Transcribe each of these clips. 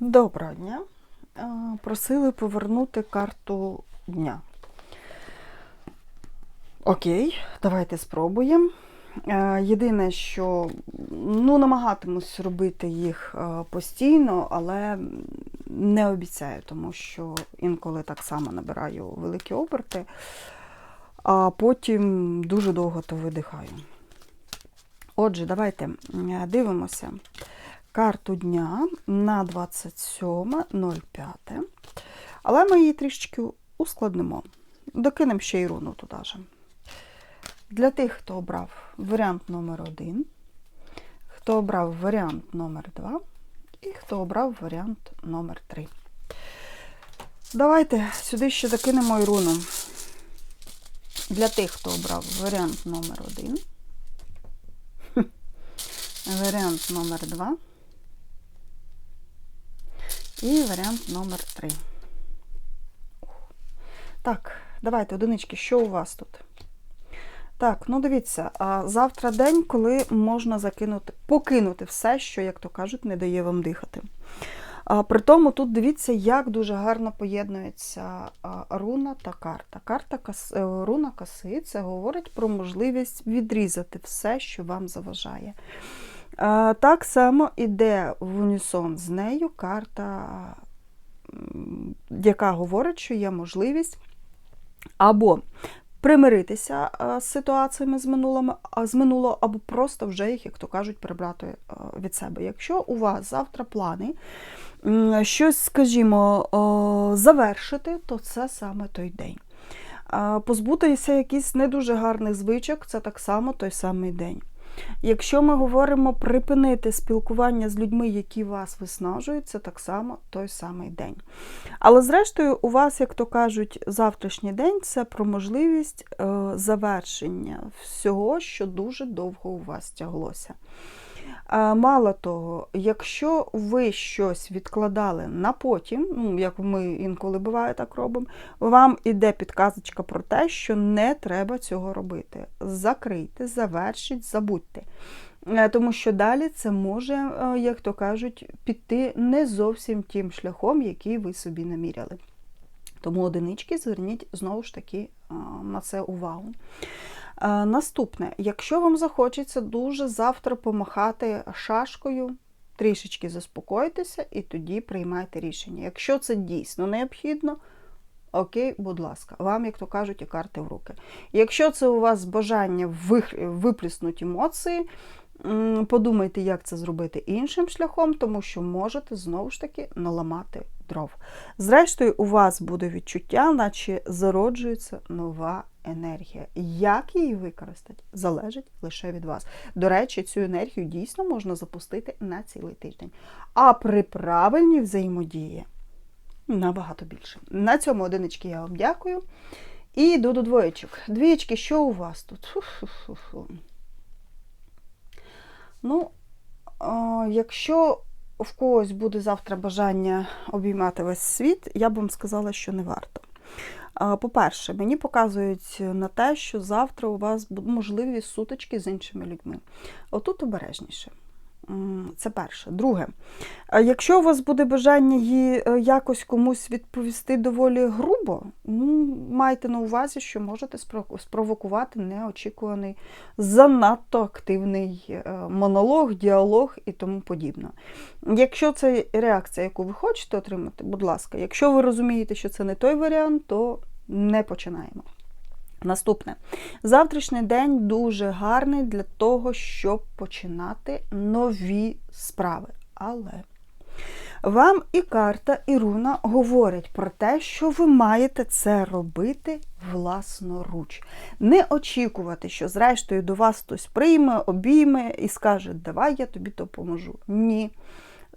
Доброго дня. Просили повернути карту дня. Окей, давайте спробуємо. Єдине, що ну, намагатимусь робити їх постійно, але не обіцяю, тому що інколи так само набираю великі оберти, а потім дуже довго то видихаю. Отже, давайте дивимося карту дня на 27.05. Але ми її трішечки ускладнимо. Докинемо ще й руну туди же. Для тих, хто обрав варіант номер 1, хто обрав варіант номер 2 і хто обрав варіант номер 3. Давайте сюди ще докинемо і руну. Для тих, хто обрав варіант номер 1, варіант номер 2 і варіант номер 3. Так, давайте, одинички, що у вас тут? Так, ну дивіться, завтра день, коли можна закинути, покинути все, що, як то кажуть, не дає вам дихати. А, при тому тут дивіться, як дуже гарно поєднується руна та карта. Карта е, руна коси це говорить про можливість відрізати все, що вам заважає. Так само іде в унісон з нею карта, яка говорить, що є можливість або примиритися з ситуаціями з минулими, з минулого, або просто вже їх, як то кажуть, прибрати від себе. Якщо у вас завтра плани щось, скажімо, завершити, то це саме той день. Позбутися якихось не дуже гарних звичок, це так само той самий день. Якщо ми говоримо припинити спілкування з людьми, які вас виснажують, це так само той самий день. Але зрештою, у вас, як то кажуть, завтрашній день це про можливість е, завершення всього, що дуже довго у вас тяглося. Мало того, якщо ви щось відкладали на потім, ну, як ми інколи буває так робимо, вам іде підказочка про те, що не треба цього робити. Закрийте, завершіть, забудьте. Е, Тому що далі це може, е, як то кажуть, піти не зовсім тим шляхом, який ви собі наміряли. Тому одинички зверніть знову ж таки е, на це увагу. Е, Наступне, якщо вам захочеться дуже завтра помахати шашкою, трішечки заспокойтеся і тоді приймайте рішення. Якщо це дійсно необхідно, окей, будь ласка, вам, як то кажуть, і карти в руки. Якщо це у вас бажання виплеснути емоції, подумайте, як це зробити іншим шляхом, тому що можете знову ж таки наламати дров. Зрештою, у вас буде відчуття, наче зароджується нова енергія. Як її використати, залежить лише від вас. До речі, цю енергію дійсно можна запустити на цілий тиждень. А при правильній взаємодії набагато більше. На цьому одинички я вам дякую. І йду до двоєчок. Двієчки, що у вас тут? Ну, а, якщо в когось буде завтра бажання обіймати весь світ, я б вам сказала, що не варто. По-перше, мені показують на те, що завтра у вас можливі сутички з іншими людьми. Отут обережніше. Це перше. Друге, якщо у вас буде бажання її е, якось комусь відповісти доволі грубо, ну, майте на увазі, що можете спровокувати неочікуваний, занадто активний е, монолог, діалог і тому подібне. Якщо це реакція, яку ви хочете отримати, будь ласка, якщо ви розумієте, що це не той варіант, то не починаємо. Наступне. Завтрашній день дуже гарний для того, щоб починати нові справи. Але вам і карта, і руна говорять про те, що ви маєте це робити власноруч. Не очікувати, що зрештою до вас хтось прийме, обійме і скаже, давай я тобі допоможу. Ні.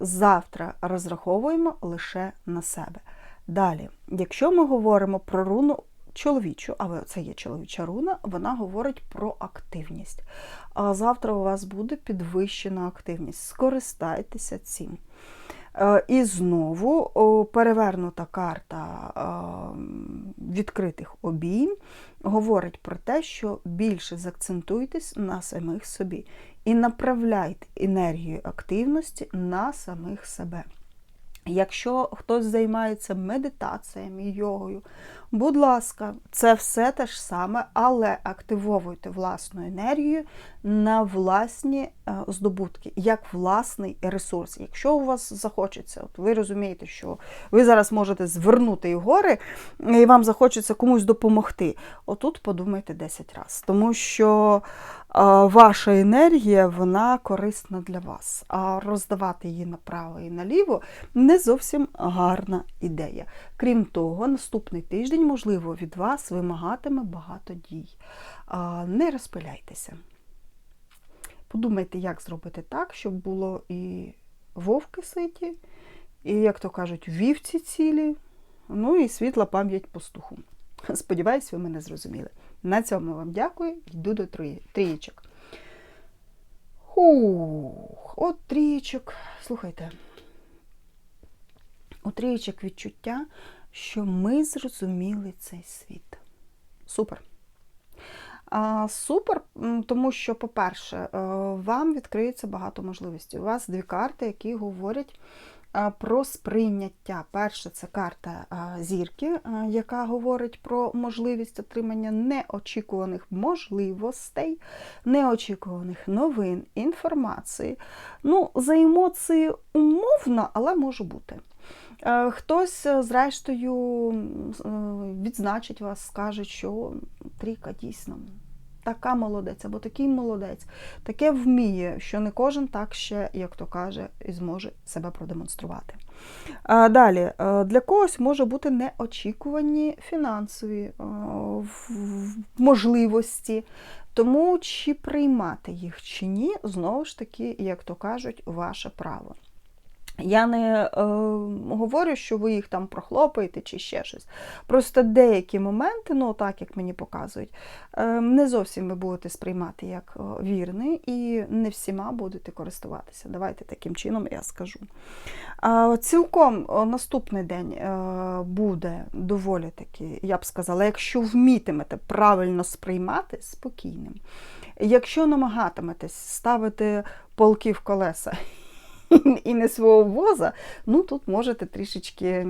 Завтра розраховуємо лише на себе. Далі, якщо ми говоримо про руну чоловічу, але це є чоловіча руна, вона говорить про активність. А завтра у вас буде підвищена активність. Скористайтеся цим. Е, І знову перевернута карта е, відкритих обійм говорить про те, що більше заакцентуйтесь на самих собі і направляйте енергію активності на самих себе. Якщо хтось займається медитаціями, йогою, будь ласка, це все те ж саме, але активовуйте власну енергію на власні е, здобутки, як власний ресурс. Якщо у вас захочеться, от ви розумієте, що ви зараз можете звернути і гори, і вам захочеться комусь допомогти. Отут подумайте 10 разів, тому що е, ваша енергія вона корисна для вас, а роздавати її направо і наліво не зовсім гарна ідея. Крім того, наступний тиждень, можливо, від вас вимагатиме багато дій. Не розпиляйтеся. Подумайте, як зробити так, щоб було і вовки ситі, і, як то кажуть, вівці цілі, ну і світла пам'ять пастуху. Сподіваюсь, ви мене зрозуміли. На цьому вам дякую, йду до трієчок. Ух, от трієчок. Слухайте. У відчуття, що ми зрозуміли цей світ. Супер. Супер, тому що, по-перше, е, вам відкриється багато можливостей. У вас дві карти, які говорять про сприйняття. Перша це карта зірки, яка говорить про можливість отримання неочікуваних можливостей, неочікуваних новин, інформації. Ну, за емоції умовно, але може бути. Хтось, е, зрештою, е, відзначить вас, скаже, що трійка дійсно така молодець або такий молодець, таке вміє, що не кожен так ще, як то каже, і зможе себе продемонструвати. А Далі, е, для когось може бути неочікувані фінансові е, можливості. Тому чи приймати їх чи ні, знову ж таки, як то кажуть, ваше право. Я не е, говорю, що ви їх там прохлопаєте чи ще щось. Просто деякі моменти, ну так як мені показують, е, не зовсім ви будете сприймати як е, вірний і не всіма будете користуватися. Давайте таким чином я скажу. А, цілком наступний день е, буде доволі таки, я б сказала, якщо вмітимете правильно сприймати, спокійним. Якщо намагатиметесь ставити полки в колеса і не свого воза, ну тут можете трішечки.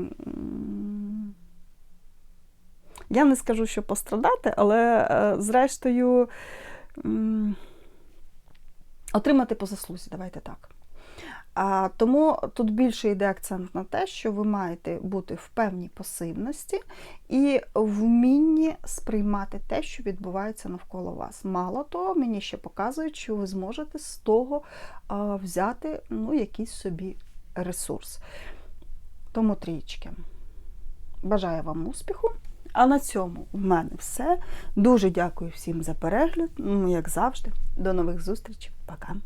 Я не скажу, що пострадати, але е, зрештою отримати по заслузі, давайте так. А, тому тут більше йде акцент на те, що ви маєте бути в певній пасивності і вмінні сприймати те, що відбувається навколо вас. Мало того, мені ще показують, що ви зможете з того а, взяти ну, якийсь собі ресурс. Тому трічки. Бажаю вам успіху. А на цьому в мене все. Дуже дякую всім за перегляд. Ну, як завжди, до нових зустрічей. Пока.